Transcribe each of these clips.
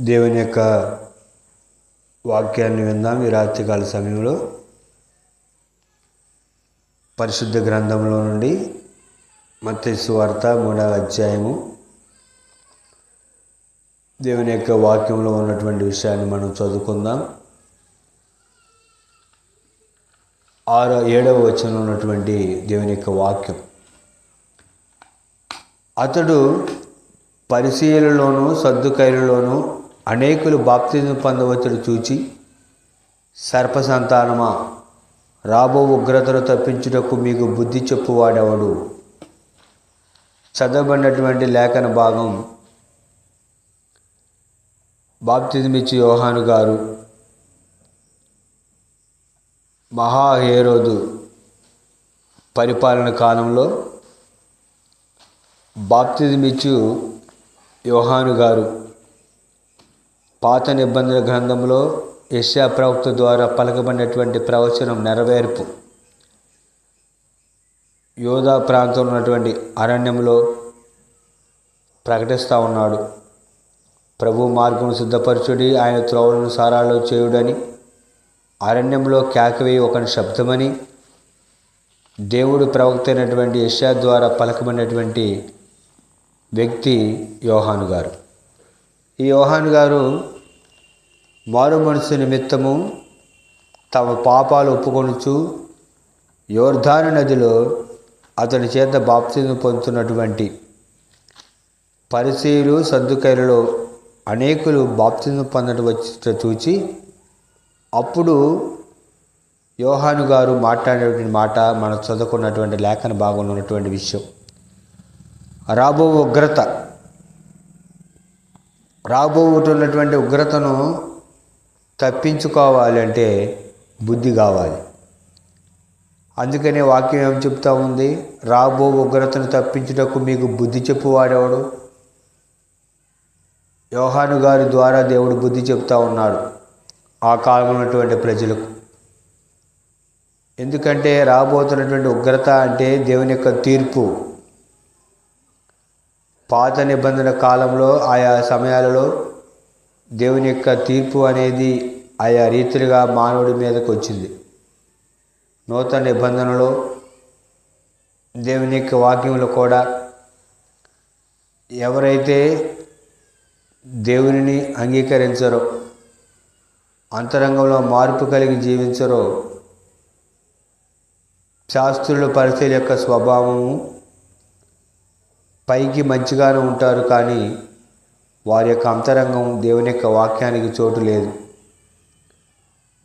దేవుని యొక్క వాక్యాన్ని విందాం. ఈ రాత్రికాల సమయంలో పరిశుద్ధ గ్రంథంలో నుండి మత్స్సు వార్త మూడవ అధ్యాయము. దేవుని యొక్క వాక్యంలో ఉన్నటువంటి విషయాన్ని మనం చదువుకుందాం. ఆరో ఏడవ వచనంలో ఉన్నటువంటి దేవుని యొక్క వాక్యం. అతడు పరిశీలలోను సర్దుకైలలోను అనేకులు బాప్తిజం పొందవచ్చుడు చూచి సర్పసంతానమా? రాబో ఉగ్రతను తప్పించుటకు మీకు బుద్ధి చెప్పువాడెవడు? చదవబడినటువంటి లేఖన భాగం. బాప్తిజమిచ్చి యోహాను గారు మహాహేరోదు పరిపాలన కాలంలో బాప్తిజమిచ్చు యోహాను గారు. పాత నిబంధన గ్రంథంలో యశా ప్రవక్త ద్వారా పలకబడినటువంటి ప్రవచనం నెరవేర్పు. యోధా ప్రాంతంలో ఉన్నటువంటి అరణ్యంలో ప్రకటిస్తూ ఉన్నాడు. ప్రభు మార్గం సిద్ధపరచుడి ఆయన త్రోవలను సారాల్లో చేయుడని అరణ్యంలో కేకవేయి ఒక శబ్దమని దేవుడు ప్రవక్త అయినటువంటి యశా ద్వారా పలకబడినటువంటి వ్యక్తి యోహాను గారు. ఈ యోహాను గారు మారు మనసు నిమిత్తము తమ పాపాలు ఒప్పుకొనుచు యోర్ధాను నదిలో అతని చేత బాప్తిజం పొందుతున్నటువంటి పరిశీలు సర్దుకైలలో అనేకులు బాప్తిజం పొందడం వచ్చి చూచి అప్పుడు యోహాను గారు మాట్లాడేటువంటి మాట మనం చదువుకున్నటువంటి లేఖన భాగంలో ఉన్నటువంటి విషయం. రాబో ఉగ్రత. రాబోతున్నటువంటి ఉగ్రతను తప్పించుకోవాలి అంటే బుద్ధి కావాలి. అందుకనే వాక్యం ఏం చెప్తా ఉంది? రాబో ఉగ్రతను తప్పించుటకు మీకు బుద్ధి చెప్పువాడేవాడు? యోహాను గారి ద్వారా దేవుడు బుద్ధి చెప్తా ఉన్నాడు ఆ కాలంలో ఉన్నటువంటి ప్రజలకు. ఎందుకంటే రాబోతున్నటువంటి ఉగ్రత అంటే దేవుని యొక్క తీర్పు. పాత నిబంధన కాలంలో ఆయా సమయాలలో దేవుని యొక్క తీర్పు అనేది ఆయా రీతిలుగా మానవుడి మీదకు వచ్చింది. నూతన నిబంధనలో దేవుని యొక్క వాక్యంలో కూడా ఎవరైతే దేవునిని అంగీకరించరో అంతరంగంలో మార్పు కలిగి జీవించరో శాస్త్రుల పరిస్థితి యొక్క స్వభావము పైకి మంచిగానే ఉంటారు కానీ వారి యొక్క అంతరంగం దేవుని యొక్క వాక్యానికి చోటు లేదు.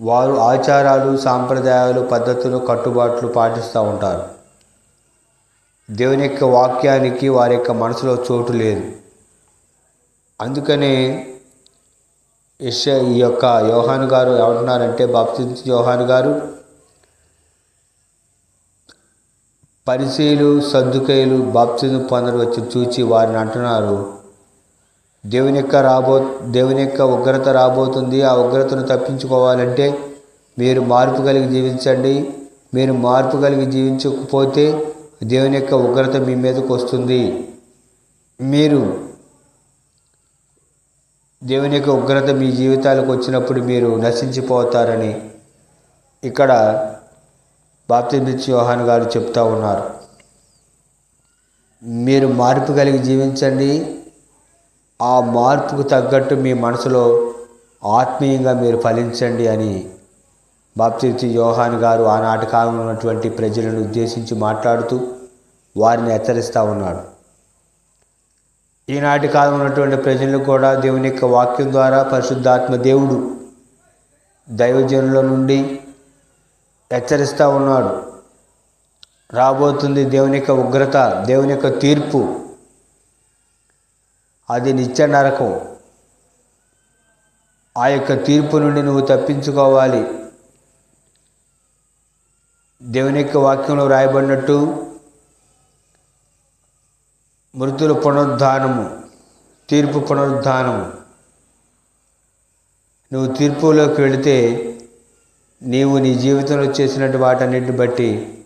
వారు ఆచారాలు సాంప్రదాయాలు పద్ధతులు కట్టుబాట్లు పాటిస్తూ ఉంటారు. దేవుని యొక్క వాక్యానికి వారి యొక్క మనసులో చోటు లేదు. అందుకనే ఇష ఈ యొక్క యోహాను గారు ఏమంటున్నారంటే బాప్తి యోహాను గారు పరిశీలు సర్దుకైలు బాప్తిజం పొందడం వచ్చి చూచి వారిని అంటున్నారు. దేవుని యొక్క రాబో దేవుని యొక్క ఉగ్రత రాబోతుంది. ఆ ఉగ్రతను తప్పించుకోవాలంటే మీరు మార్పు కలిగి జీవించండి. మీరు మార్పు కలిగి జీవించకపోతే దేవుని యొక్క ఉగ్రత మీ మీదకి వస్తుంది. మీరు దేవుని యొక్క ఉగ్రత మీ జీవితాలకు వచ్చినప్పుడు మీరు నశించిపోతారని ఇక్కడ బాప్తిమిచ్చి యోహాన్ గారు చెప్తా ఉన్నారు. మీరు మార్పు కలిగి జీవించండి. ఆ మార్పుకు తగ్గట్టు మీ మనసులో ఆత్మీయంగా మీరు ఫలించండి అని బాప్తిచ్చి యోహాన్ గారు ఆనాటి కాలంలో ఉన్నటువంటి ప్రజలను ఉద్దేశించి మాట్లాడుతూ వారిని హెచ్చరిస్తూ ఉన్నాడు. ఈనాటి కాలంలో ఉన్నటువంటి ప్రజలను కూడా దేవుని యొక్క వాక్యం ద్వారా పరిశుద్ధాత్మ దేవుడు దైవజనుల నుండి హెచ్చరిస్తూ ఉన్నాడు. రాబోతుంది దేవుని యొక్క ఉగ్రత దేవుని యొక్క తీర్పు. అది నిత్య నరకం. ఆ యొక్క తీర్పు నుండి నువ్వు తప్పించుకోవాలి. దేవుని యొక్క వాక్యంలో రాయబడినట్టు మృతుల పునరుద్ధానము తీర్పు పునరుద్ధానము. నువ్వు తీర్పులోకి వెళితే నీవు నీ జీవితంలో చేసినట్టు వాటన్నిటిని బట్టి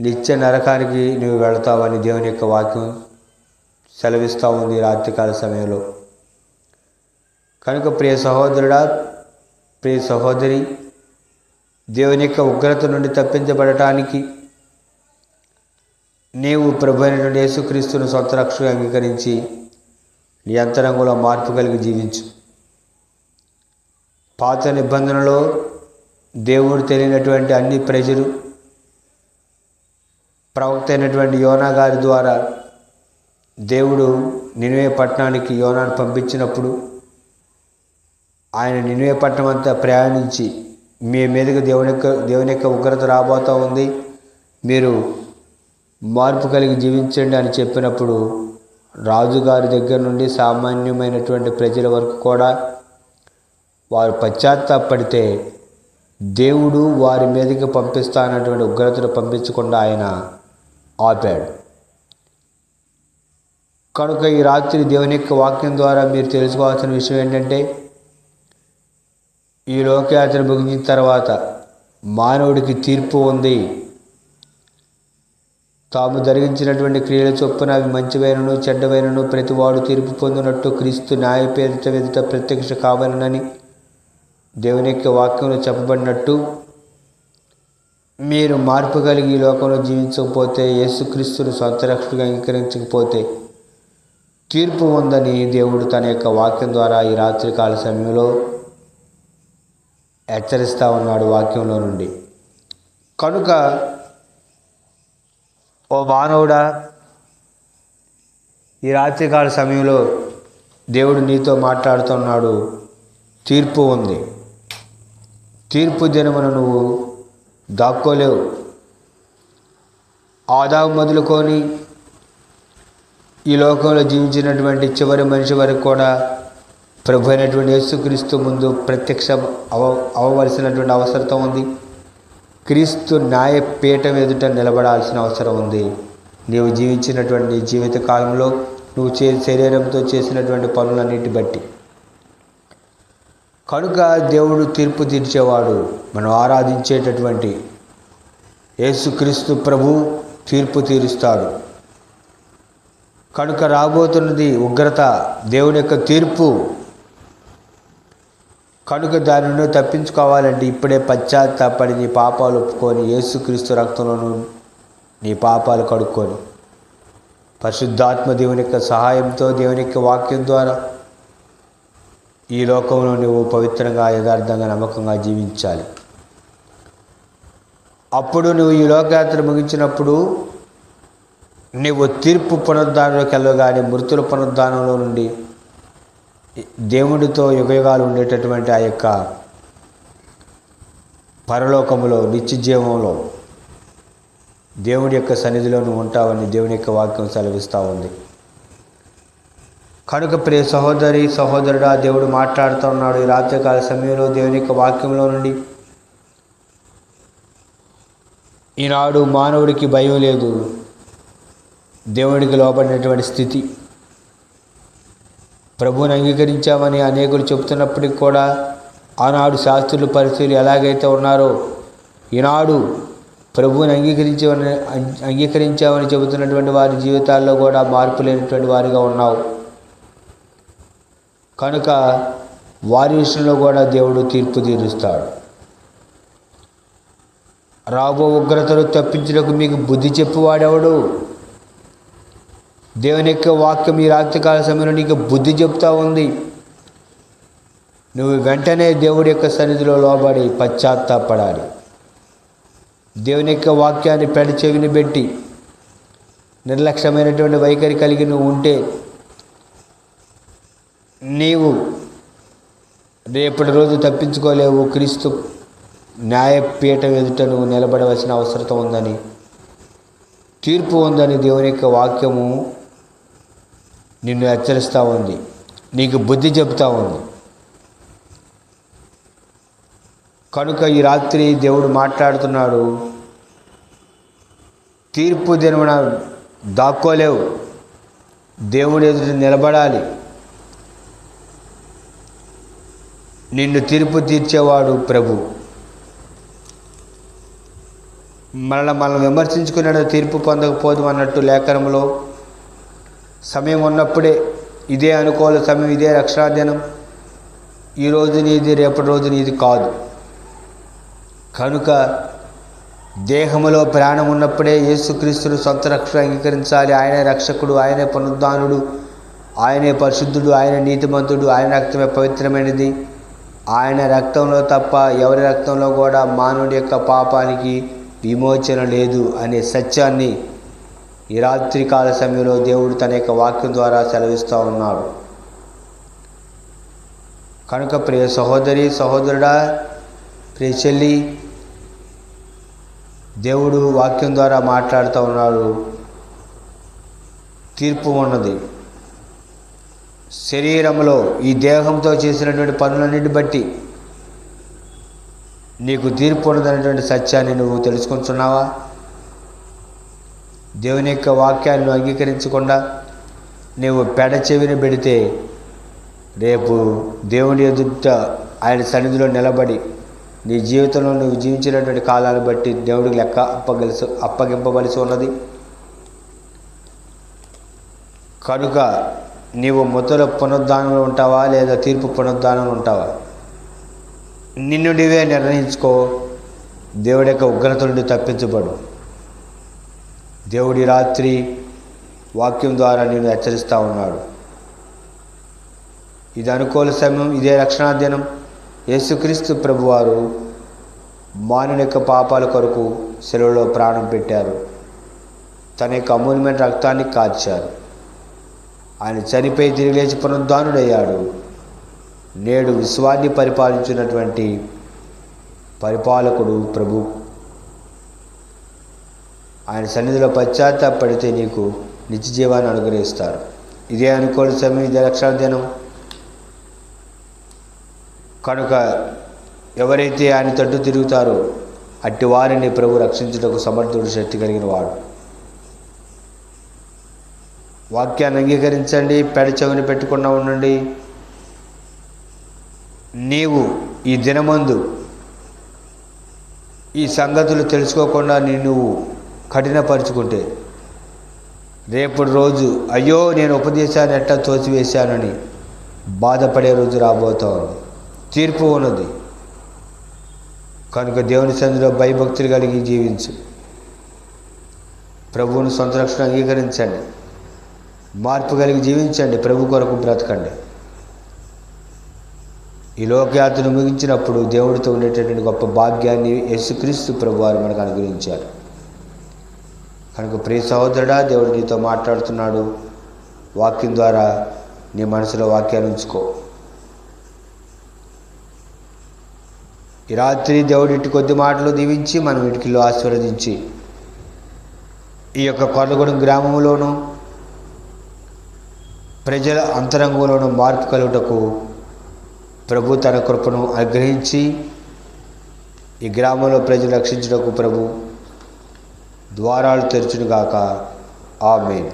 నిత్య నరకానికి నువ్వు వెళతావని దేవుని యొక్క వాక్యం సెలవిస్తూ ఉంది రాత్రికాల సమయంలో. కనుక ప్రియ సహోదరుడా ప్రియ సహోదరి దేవుని యొక్క ఉగ్రత నుండి తప్పించబడటానికి నీవు ప్రభు అయినటువంటి యేసుక్రీస్తును సొంత రక్షగా అంగీకరించి నీ అంతరంగంలో మార్పు కలిగి జీవించు. పాత నిబంధనలో దేవుడు తెలియనటువంటి అన్ని ప్రజలు ప్రవక్త అయినటువంటి యోనా గారి ద్వారా దేవుడు నినువే పట్టణానికి యోనాను పంపించినప్పుడు ఆయన నినువే పట్టణం అంతా ప్రయాణించి మీ మీదకి దేవుని యొక్క దేవుని యొక్క ఉగ్రత రాబోతూ ఉంది. మీరు మార్పు కలిగి జీవించండి అని చెప్పినప్పుడు రాజుగారి దగ్గర నుండి సామాన్యమైనటువంటి ప్రజల వరకు కూడా వారు పశ్చాత్తాపడితే దేవుడు వారి మీదకి పంపిస్తానటువంటి ఉగ్రతను పంపించకుండా ఆయన ఆపాడు. కనుక ఈ రాత్రి దేవుని యొక్క వాక్యం ద్వారా మీరు తెలుసుకోవాల్సిన విషయం ఏంటంటే ఈ లోకయాత్ర ముగించిన తర్వాత మానవుడికి తీర్పు ఉంది. తాము జరిగించినటువంటి క్రియల చొప్పున అవి మంచివైనను చెడ్డవైనను ప్రతివాడు తీర్పు పొందినట్టు క్రీస్తు న్యాయపేరిట వెదుట ప్రత్యక్ష కావాలనని దేవుని యొక్క వాక్యంలో చెప్పబడినట్టు మీరు మార్పు కలిగి ఈ లోకంలో జీవించకపోతే యేసుక్రీస్తును సొంత రక్షకుడిగా అంగీకరించకపోతే తీర్పు ఉందని దేవుడు తన యొక్క వాక్యం ద్వారా ఈ రాత్రికాల సమయంలో హెచ్చరిస్తూ ఉన్నాడు వాక్యంలో నుండి. కనుక ఓ మానవుడా ఈ రాత్రికాల సమయంలో దేవుడు నీతో మాట్లాడుతున్నాడు తీర్పు ఉంది. తీర్పు దినమును నువ్వు దాక్కోలేవు. ఆదావు మొదలుకొని ఈ లోకంలో జీవించినటువంటి చివరి మనిషి వరకు కూడా ప్రభు అయినటువంటి యేసుక్రీస్తు ముందు ప్రత్యక్ష అవ అవ్వవలసినటువంటి అవసరం ఉంది. క్రీస్తు న్యాయ పీఠం ఎదుట నిలబడాల్సిన అవసరం ఉంది. నీవు జీవించినటువంటి జీవిత కాలంలో నువ్వు చే శరీరంతో చేసినటువంటి పనులన్నిటి బట్టి. కనుక దేవుడు తీర్పు తీర్చేవాడు మనం ఆరాధించేటటువంటి యేసుక్రీస్తు ప్రభు తీర్పు తీరుస్తాడు. కనుక రాబోతున్నది ఉగ్రత దేవుని యొక్క తీర్పు. కనుక దాని నుండి తప్పించుకోవాలంటే ఇప్పుడే పశ్చాత్తాపడి నీ పాపాలు ఒప్పుకొని యేసుక్రీస్తు రక్తంలోను నీ పాపాలు కడుక్కొని పరిశుద్ధాత్మ దేవుని యొక్క సహాయంతో దేవుని యొక్క వాక్యం ద్వారా ఈ లోకంలో నువ్వు పవిత్రంగా యథార్థంగా నమ్మకంగా జీవించాలి. అప్పుడు నువ్వు ఈ లోకయాత్ర ముగించినప్పుడు నువ్వు తీర్పు పునరుద్ధానంలోకి వెళ్ళగానే మృతుల పునరుద్ధానంలో నుండి దేవుడితో యుగయుగాలు ఉండేటటువంటి ఆ యొక్క పరలోకములో నిత్యజీవంలో దేవుడి యొక్క సన్నిధిలో నువ్వు ఉంటావని దేవుని యొక్క వాక్యం సెలవిస్తూ ఉంది. కనుక ప్రియ సహోదరి సహోదరుడా దేవుడు మాట్లాడుతూ ఉన్నాడు ఈ రాత్రికాల సమయంలో దేవుని యొక్క వాక్యంలో నుండి. ఈనాడు మానవుడికి భయం లేదు. దేవుడికి లోబడినటువంటి స్థితి. ప్రభువుని అంగీకరించామని అనేకులు చెబుతున్నప్పటికి కూడా ఆనాడు శాస్త్రులు పరిస్థితులు ఎలాగైతే ఉన్నారో ఈనాడు ప్రభువుని అంగీకరించమని అంగీకరించామని చెబుతున్నటువంటి వారి జీవితాల్లో కూడా మార్పు లేనటువంటి వారిగా ఉన్నావు. కనుక వారి విషయంలో కూడా దేవుడు తీర్పు తీరుస్తాడు. రాబో ఉగ్రతలు తప్పించుటకు మీకు బుద్ధి చెప్పువాడెవడు? దేవుని యొక్క వాక్యం ఈ రాత్రికాల సమయంలో నీకు బుద్ధి చెప్తా ఉంది. నువ్వు వెంటనే దేవుడి యొక్క సన్నిధిలో లోబడి పశ్చాత్తాపడాలి. దేవుని యొక్క వాక్యాన్ని పెడచెవిని పెట్టి నిర్లక్ష్యమైనటువంటి వైఖరి కలిగి నువ్వు ఉంటే నీవు రేపటి రోజు తప్పించుకోలేవు క్రీస్తు న్యాయపీఠం ఎదుట నువ్వు నిలబడవలసిన అవసరం ఉందని తీర్పు ఉందని దేవుని యొక్క వాక్యము నిన్ను హెచ్చరిస్తూ ఉంది నీకు బుద్ధి చెబుతూ ఉంది. కనుక ఈ రాత్రి దేవుడు మాట్లాడుతున్నాడు తీర్పు దినమున దాక్కోలేవు దేవుడు ఎదుట నిలబడాలి. నిన్ను తీర్పు తీర్చేవాడు ప్రభు. మనల్ని మనం విమర్శించుకున్నాడు తీర్పు పొందకపోదు అన్నట్టు లేఖనంలో సమయం ఉన్నప్పుడే ఇదే అనుకోవాలి సమయం ఇదే రక్షణాధ్యనం ఈరోజు నీది రేపటి రోజు నీది కాదు. కనుక దేహములో ప్రాణం ఉన్నప్పుడే యేసుక్రీస్తును సొంత రక్షణ అంగీకరించాలి. ఆయనే రక్షకుడు ఆయనే పునరుద్ధానుడు ఆయనే పరిశుద్ధుడు ఆయన నీతిమంతుడు ఆయన రక్తమే పవిత్రమైనది. ఆయన రక్తంలో తప్ప ఎవరి రక్తంలో కూడా మానవుడి యొక్క పాపానికి విమోచన లేదు అనే సత్యాన్ని ఈ రాత్రికాల సమయంలో దేవుడు తన యొక్క వాక్యం ద్వారా సెలవిస్తూ ఉన్నాడు. కనుక ప్రియ సహోదరి సహోదరుడా ప్రియ చెల్లి దేవుడు వాక్యం ద్వారా మాట్లాడుతూ ఉన్నాడు. తీర్పు ఉన్నది. శరీరంలో ఈ దేహంతో చేసినటువంటి పనులన్నిటి బట్టి నీకు తీర్పు ఉన్నదనేటువంటి సత్యాన్ని నువ్వు తెలుసుకుంటున్నావా? దేవుని యొక్క వాక్యాన్ని అంగీకరించకుండా నీవు పెడ చెవిని పెడితే రేపు దేవుని ఎదుట ఆయన సన్నిధిలో నిలబడి నీ జీవితంలో నువ్వు జీవించినటువంటి కాలాన్ని బట్టి దేవుడికి లెక్క అప్పగలిసి అప్పగింపవలసి ఉన్నది. కనుక నీవు మొదల పునరుద్ధానంలో ఉంటావా లేదా తీర్పు పునరుద్ధానంలో ఉంటావా? నిన్ను నీవే నిర్ణయించుకో. దేవుడి యొక్క ఉగ్రత నుండి తప్పించబడు. దేవుడి రాత్రి వాక్యం ద్వారా నేను హెచ్చరిస్తూ ఉన్నాడు. ఇది అనుకూల సమయం ఇదే రక్షణా దినం యేసుక్రీస్తు ప్రభువారు మానవుని యొక్క పాపాల కొరకు సెలవులో ప్రాణం పెట్టారు. తన యొక్క అమూల్యమైన రక్తాన్ని కాల్చారు. ఆయన చనిపోయి తిరిగి లేచి పునరుద్ధానుడయ్యాడు. నేడు విశ్వాన్ని పరిపాలించినటువంటి పరిపాలకుడు ప్రభు. ఆయన సన్నిధిలో పశ్చాత్తాపడితే నీకు నిత్య జీవాన్ని అనుగ్రహిస్తారు. ఇదే అనుకోని సమయం ఇదే రక్షణ దినం కనుక ఎవరైతే ఆయన తట్టు తిరుగుతారో అట్టి వారిని ప్రభు రక్షించుటకు సమర్థుడు శక్తి కలిగిన వాడు. వాక్యాన్ని అంగీకరించండి పెడ చెవిని పెట్టకుండా ఉండండి. నీవు ఈ దినమందు ఈ సంగతులు తెలుసుకోకుండా నీ నువ్వు కఠినపరుచుకుంటే రేపటి రోజు అయ్యో నేను ఉపదేశాన్ని ఎట్టా తోచివేశానని బాధపడే రోజు రాబోతా ఉంది. తీర్పు ఉన్నది. కనుక దేవుని సంధిలో భయభక్తులు కలిగి జీవించు. ప్రభువుని సొంత రక్షణ అంగీకరించండి. మార్పు కలిగి జీవించండి. ప్రభు కొరకు బ్రతకండి. ఈ లోకయాత్రను ముగించినప్పుడు దేవుడితో ఉండేటటువంటి గొప్ప భాగ్యాన్ని యేసుక్రీస్తు ప్రభు వారు మనకు అనుగ్రహించారు. కనుక ప్రియ సహోదరుడా దేవుడు నీతో మాట్లాడుతున్నాడు. వాక్యం ద్వారా నీ మనసులో వాక్యాన్ని ఉంచుకో. ఈ రాత్రి దేవుడి ఇటు కొద్ది మాటలు దీవించి మనం ఇటుకిలో ఆశీర్వదించి ఈ యొక్క కొల్లగూడెం గ్రామంలోనూ ప్రజల అంతరంగంలోనూ మార్పు కలుగుటకు ప్రభు తన కృపను అనుగ్రహించి ఈ గ్రామంలో ప్రజలు రక్షించుటకు ప్రభు ద్వారాలు తెరచునుగాక. ఆమె